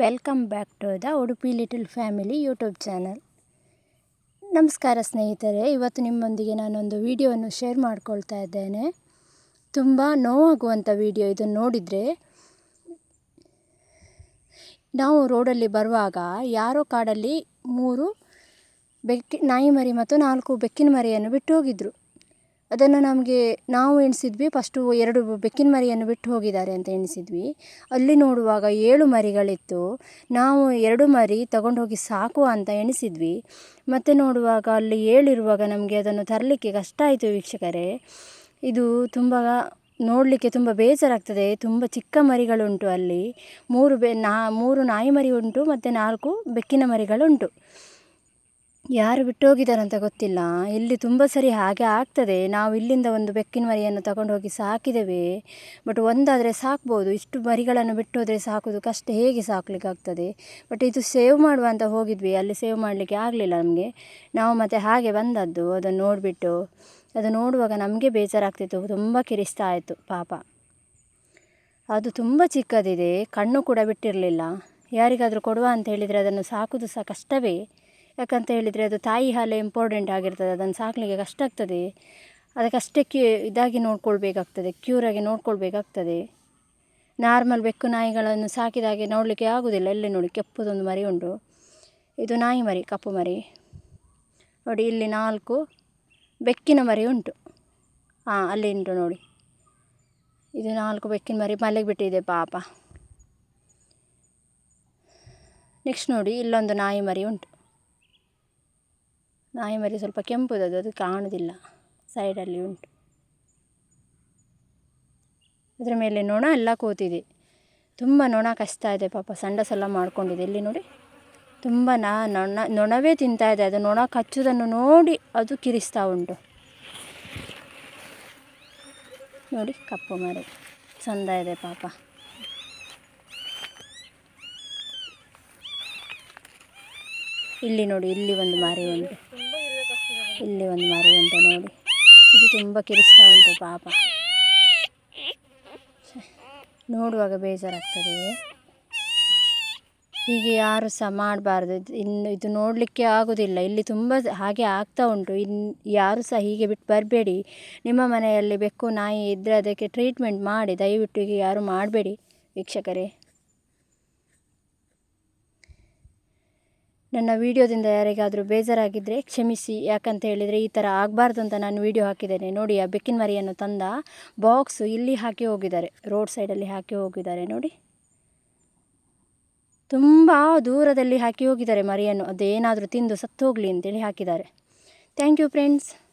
Welcome back to the Udupi little family YouTube channel. ನಮಸ್ಕಾರ ಸ್ನೇಹಿತರೆ, ಇವತ್ತು ನಿಮ್ಮೊಂದಿಗೆ ನಾನೊಂದು ವಿಡಿಯೋವನ್ನು ಶೇರ್ ಮಾಡ್ಕೊಳ್ತಾ ಇದ್ದೇನೆ. ತುಂಬ ನೋವಾಗುವಂಥ ವಿಡಿಯೋ ಇದನ್ನು ನೋಡಿದರೆ, ನಾವು ರೋಡಲ್ಲಿ ಬರುವಾಗ ಯಾರೋ ಕಾಡಲ್ಲಿ ಮೂರು ಬೆಕ್ಕಿ ನಾಯಿ ಮರಿ ಮತ್ತು ನಾಲ್ಕು ಬೆಕ್ಕಿನ ಮರಿಯನ್ನು ಬಿಟ್ಟು ಹೋಗಿದ್ದರು ಅದನ್ನು ನಮಗೆ ನಾವು ಎಣಿಸಿದ್ವಿ. ಫಸ್ಟು ಎರಡು ಬೆಕ್ಕಿನ ಮರಿಯನ್ನು ಬಿಟ್ಟು ಹೋಗಿದ್ದಾರೆ ಅಂತ ಎಣಿಸಿದ್ವಿ. ಅಲ್ಲಿ ನೋಡುವಾಗ ಏಳು ಮರಿಗಳಿತ್ತು. ನಾವು ಎರಡು ಮರಿ ತಗೊಂಡೋಗಿ ಸಾಕು ಅಂತ ಎಣಿಸಿದ್ವಿ. ಮತ್ತೆ ನೋಡುವಾಗ ಅಲ್ಲಿ ಏಳಿರುವಾಗ ನಮಗೆ ಅದನ್ನು ತರಲಿಕ್ಕೆ ಕಷ್ಟ ಆಯಿತು ವೀಕ್ಷಕರೇ. ಇದು ತುಂಬ ನೋಡಲಿಕ್ಕೆ ತುಂಬ ಬೇಜಾರಾಗ್ತದೆ. ತುಂಬ ಚಿಕ್ಕ ಮರಿಗಳುಂಟು ಅಲ್ಲಿ. ಮೂರು ಬೆ ನಾ, ಮೂರು ನಾಯಿ ಮರಿ ಉಂಟು ಮತ್ತು ನಾಲ್ಕು ಬೆಕ್ಕಿನ ಮರಿಗಳುಂಟು. ಯಾರು ಬಿಟ್ಟು ಅಂತ ಗೊತ್ತಿಲ್ಲ. ಇಲ್ಲಿ ತುಂಬ ಸರಿ ಹಾಗೆ ಆಗ್ತದೆ. ನಾವು ಇಲ್ಲಿಂದ ಒಂದು ಬೆಕ್ಕಿನ ಮರಿಯನ್ನು ತಗೊಂಡು ಹೋಗಿ ಸಾಕಿದ್ದೇವೆ. ಬಟ್ ಒಂದಾದರೆ ಸಾಕ್ಬೋದು. ಇಷ್ಟು ಮರಿಗಳನ್ನು ಬಿಟ್ಟು ಹೋದರೆ ಸಾಕೋದು ಕಷ್ಟ. ಹೇಗೆ ಸಾಕಲಿಕ್ಕಾಗ್ತದೆ? ಬಟ್ ಇದು ಸೇವ್ ಮಾಡುವ ಅಂತ ಹೋಗಿದ್ವಿ. ಅಲ್ಲಿ ಸೇವ್ ಮಾಡಲಿಕ್ಕೆ ಆಗಲಿಲ್ಲ ನಮಗೆ. ನಾವು ಮತ್ತೆ ಹಾಗೆ ಬಂದದ್ದು. ಅದನ್ನು ನೋಡಿಬಿಟ್ಟು, ಅದು ನೋಡುವಾಗ ನಮಗೆ ಬೇಜಾರಾಗ್ತಿತ್ತು. ತುಂಬ ಕಿರಿಸ್ತಾ ಆಯಿತು ಪಾಪ. ಅದು ತುಂಬ ಚಿಕ್ಕದಿದೆ. ಕಣ್ಣು ಕೂಡ ಬಿಟ್ಟಿರಲಿಲ್ಲ. ಯಾರಿಗಾದರೂ ಕೊಡುವ ಅಂತ ಹೇಳಿದರೆ ಅದನ್ನು ಸಾಕೋದು ಸಹ ಕಷ್ಟವೇ. ಯಾಕಂತ ಹೇಳಿದರೆ ಅದು ತಾಯಿ ಹಾಲೆ ಇಂಪಾರ್ಟೆಂಟ್ ಆಗಿರ್ತದೆ. ಅದನ್ನು ಸಾಕಲಿಕ್ಕೆ ಕಷ್ಟ ಆಗ್ತದೆ. ಅದಕ್ಕಷ್ಟೇ ಕ್ಯೂ ಇದಾಗಿ ನೋಡ್ಕೊಳ್ಬೇಕಾಗ್ತದೆ. ಕ್ಯೂರಾಗಿ ನೋಡ್ಕೊಳ್ಬೇಕಾಗ್ತದೆ. ನಾರ್ಮಲ್ ಬೆಕ್ಕು ನಾಯಿಗಳನ್ನು ಸಾಕಿದಾಗೆ ನೋಡಲಿಕ್ಕೆ ಆಗೋದಿಲ್ಲ. ಎಲ್ಲಿ ನೋಡಿ ಕೆಪ್ಪದೊಂದು ಮರಿ ಉಂಟು. ಇದು ನಾಯಿ ಮರಿ, ಕಪ್ಪು ಮರಿ. ನೋಡಿ, ಇಲ್ಲಿ ನಾಲ್ಕು ಬೆಕ್ಕಿನ ಮರಿ ಉಂಟು. ಹಾಂ ಅಲ್ಲಿ ಉಂಟು ನೋಡಿ. ಇದು ನಾಲ್ಕು ಬೆಕ್ಕಿನ ಮರಿ ಮಲೆಗೆ ಬಿಟ್ಟಿದೆ ಪಾಪ. ನೆಕ್ಸ್ಟ್ ನೋಡಿ, ಇಲ್ಲೊಂದು ನಾಯಿ ಮರಿ ಉಂಟು. ನಾಯಿ ಮರಿ ಸ್ವಲ್ಪ ಕೆಂಪುದದು ಅದು ಕಾಣುವುದಿಲ್ಲ ಸೈಡಲ್ಲಿ ಉಂಟು. ಅದರ ಮೇಲೆ ನೊಣ ಎಲ್ಲ ಕೂತಿದೆ. ತುಂಬ ನೊಣ ಕಷ್ಟ ಇದೆ ಪಾಪ, ಸಂಡಸೆಲ್ಲ ಮಾಡ್ಕೊಂಡಿದೆ. ಇಲ್ಲಿ ನೋಡಿ, ತುಂಬ ನಾ, ನೊಣ, ನೊಣವೇ ತಿಂತಾ ಇದೆ. ಅದು ನೊಣ ಕಚ್ಚುವುದನ್ನು ನೋಡಿ ಅದು ಕಿರಿಸ್ತಾ ಉಂಟು. ನೋಡಿ, ಕಪ್ಪು ಮರಿ ಚಂದ ಇದೆ ಪಾಪ. ಇಲ್ಲಿ ನೋಡಿ, ಇಲ್ಲಿ ಒಂದು ಮಾರಿ ಉಂಟು. ಇಲ್ಲಿ ಒಂದು ಮರಿ ಉಂಟು ನೋಡಿ. ಇದು ತುಂಬ ಕಿರಿಸ್ತಾ ಉಂಟು ಪಾಪ. ನೋಡುವಾಗ ಬೇಜಾರಾಗ್ತದೆ. ಹೀಗೆ ಯಾರು ಸಹ ಮಾಡಬಾರ್ದು. ಇನ್ನು ಇದು ನೋಡಲಿಕ್ಕೆ ಆಗೋದಿಲ್ಲ. ಇಲ್ಲಿ ತುಂಬ ಹಾಗೆ ಆಗ್ತಾ ಉಂಟು. ಇನ್ನು ಯಾರು ಸಹ ಹೀಗೆ ಬಿಟ್ಟು ಬರಬೇಡಿ. ನಿಮ್ಮ ಮನೆಯಲ್ಲಿ ಬೆಕ್ಕು ನಾಯಿ ಇದ್ದರೆ ಅದಕ್ಕೆ ಟ್ರೀಟ್ಮೆಂಟ್ ಮಾಡಿ. ದಯವಿಟ್ಟು ಹೀಗೆ ಯಾರು ಮಾಡಬೇಡಿ, ವೀಕ್ಷಕರೇ. ನನ್ನ ವೀಡಿಯೋದಿಂದ ಯಾರಿಗಾದರೂ ಬೇಜಾರಾಗಿದ್ದರೆ ಕ್ಷಮಿಸಿ, ಯಾಕಂತ ಹೇಳಿದರೆ ಈ ಥರ ಆಗಬಾರ್ದು ಅಂತ ನಾನು ವೀಡಿಯೋ ಹಾಕಿದ್ದೇನೆ. ನೋಡಿ, ಆ ಬೆಕ್ಕಿನ ಮರಿಯನ್ನು ತಂದ ಬಾಕ್ಸು ಇಲ್ಲಿ ಹಾಕಿ ಹೋಗಿದ್ದಾರೆ. ರೋಡ್ ಸೈಡಲ್ಲಿ ಹಾಕಿ ಹೋಗಿದ್ದಾರೆ. ನೋಡಿ. ತುಂಬ ದೂರದಲ್ಲಿ ಹಾಕಿ ಹೋಗಿದ್ದಾರೆ ಮರಿಯನ್ನು. ಅದೇನಾದರೂ ತಿಂದು ಸತ್ತು ಹೋಗಲಿ ಅಂತೇಳಿ ಹಾಕಿದ್ದಾರೆ. Thank you friends.